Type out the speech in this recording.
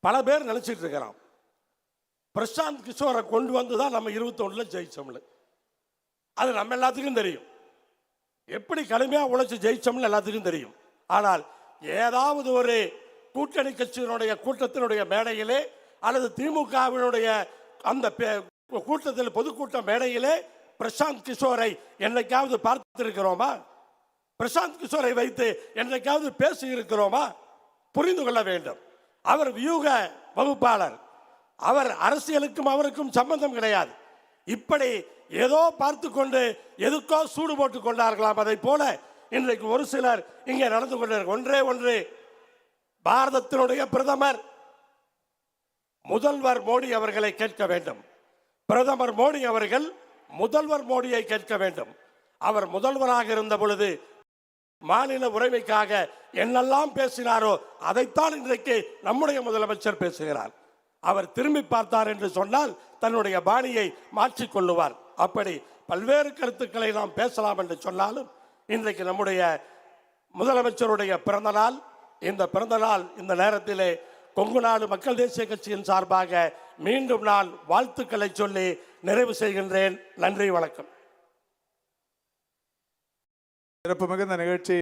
பல பேர் நினைச்சிட்டு இருக்கிறோம் பிரசாந்த் கிஷோரை கொண்டு வந்து தான் நம்ம இருபத்தொன்னுல ஜெயிச்சோம்னு. அது நம்ம எல்லாத்துக்கும் தெரியும். எப்படி கடுமையாக உழைச்சி ஜெயிச்சோம்னு எல்லாத்துக்கும் தெரியும். ஆனால் ஏதாவது ஒரு கூட்டணி கட்சியினுடைய கூட்டத்தினுடைய மேடையிலே அல்லது திமுகவினுடைய அந்த பே- கூட்டத்தில் பொதுக்கூட்ட மேடையிலே பிரசாந்த் கிஷோரை என்னைக்காவது பார்த்திருக்கிறோமா? பிரசாந்த் கிஷோரை வைத்து என்னைக்காவது பேசி இருக்கிறோமா புரிந்து கொள்ள வேண்டும். அவர் வியூக வகுப்பாளர். அவர் அரசியலுக்கும் அவருக்கும் சம்பந்தம் கிடையாது. இப்படி ஏதோ பார்த்து கொண்டு எதுக்கோ சூடு போட்டுக் கொண்டார்களாம். அதை போல இன்றைக்கு ஒரு சிலர் இங்கே நடந்து கொண்டார் ஒன்றே ஒன்று பாரதத்தினுடைய பிரதமர் முதல்வர் மோடி அவர்களை கேட்க வேண்டும். பிரதமர் மோடி அவர்கள் முதல்வர் மோடியை கேட்க வேண்டும். அவர் முதல்வராக இருந்த பொழுது மாநில உரிமைக்காக என்னெல்லாம் பேசினாரோ அதைத்தான் இன்றைக்கு நம்முடைய முதலமைச்சர் பேசுகிறார். அவர் திரும்பி பார்த்தார் என்று சொன்னால் தன்னுடைய பாணியை மாற்றிக்கொள்ளுவார் அப்படி பல்வேறு கருத்துக்களை நாம் பேசலாம் என்று சொன்னாலும் இன்றைக்கு நம்முடைய முதலமைச்சருடைய பிறந்த நாள் இந்த பிறந்த நாள் இந்த நேரத்திலே கொங்கு நாடு மக்கள் தேசிய கட்சியின் சார்பாக மீண்டும் நான் வாழ்த்துக்களை சொல்லி நிறைவு செய்கின்றேன். நன்றி வணக்கம். சிறப்பு மிகுந்த நிகழ்ச்சி.